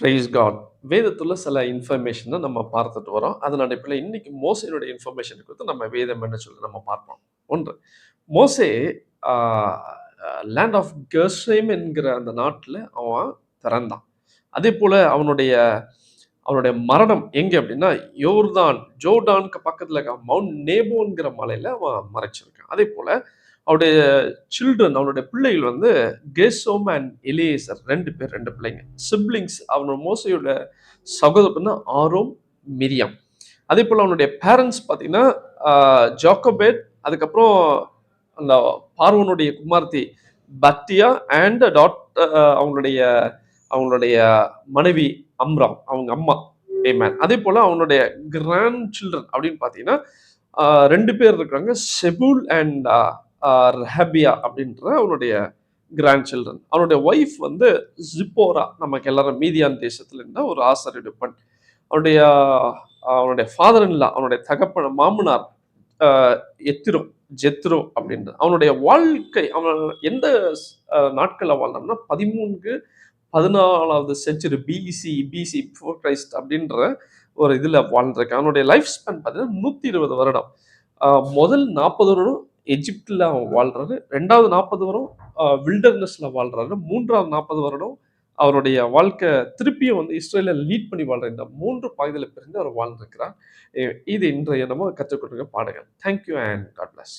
Price God வேதத்தில் சில இன்ஃபர்மேஷனை நம்ம பார்த்துட்டு வரோம். அதன் அடிப்படையில் இன்னைக்கு மோசையினுடைய இன்ஃபர்மேஷன் குறித்து நம்ம வேதம் என்ன சொல்லி நம்ம பார்ப்போம். ஒன்று மோசே லேண்ட் ஆஃப் கர்ஸ்ரேம் என்கிற அந்த நாட்டில் அவன் பிறந்தான். அதே போல் அவனுடைய அவனுடைய மரணம் எங்கே அப்படின்னா யோர்தான் ஜோர்டானுக்கு பக்கத்தில் இருக்க மவுண்ட் நேபோங்கிற மலையில் அவன் மறைச்சிருக்கான். அதே போல் அவருடைய சில்ட்ரன் அவனுடைய பிள்ளைகள் வந்து கேசோம் அண்ட் எலியேசர் ரெண்டு பேர் ரெண்டு பிள்ளைங்க. சிப்ளிங்ஸ் அவனோட மோசையோட சகோதரன்னா ஆரோம் மிரியம். அதே போல் அவனுடைய பேரண்ட்ஸ் பார்த்தீங்கன்னா ஜாக்கோபேட் அதுக்கப்புறம் அந்த பார்வனுடைய குமார்த்தி பக்தியா அண்ட் டாட் அவங்களுடைய அவங்களுடைய மனைவி அம்ராம் அவங்க அம்மா ஏமேன் அதே போல் அவனுடைய கிராண்ட் சில்ட்ரன் அப்படின்னு பார்த்தீங்கன்னா ரெண்டு பேர் இருக்கிறாங்க செபுல் அண்ட் ரஹபியா அப்படின்ற அவனுடைய கிராண்ட் சில்ட்ரன் அவனுடைய ஒய்ஃப் வந்து ஜிப்போரா நமக்கு எல்லாரும் மீதியான் தேசத்துல இருந்த ஒரு ஆசிரியர் பெண். அவனுடைய அவனுடைய ஃபாதர் இல்லா அவனுடைய தகப்பன மாமனார் எத்திரோ ஜெத்ரோ அப்படின்றது அவனுடைய வாழ்க்கை அவன் எந்த நாட்களில் வாழ்ந்தான்னா பதிமூணுக்கு பதினாலாவது century BC BC before Christ அப்படின்ற ஒரு இதில் வாழ்ந்திருக்கேன். அவனுடைய லைஃப் ஸ்பேன் பார்த்தீங்கன்னா நூற்றி இருபது வருடம். முதல் நாற்பது வருடம் எஜிப்டில் வாழ்கிறாரு வாழ்றாரு. ரெண்டாவது நாற்பது வருடம் வில்டர்னஸில் வாழ்றாரு. மூன்றாவது நாற்பது வருடம் அவருடைய வாழ்க்கை திருப்பியும் வந்து இஸ்ரேலில் லீட் பண்ணி வாழ்ற இந்த மூன்று பகுதியில் பிரிந்து அவர் வாழ்ந்திருக்கிறார். இது இன்றைய நம்ம கற்றுக்கொண்டிருக்க பாடங்கள். Thank you and God plus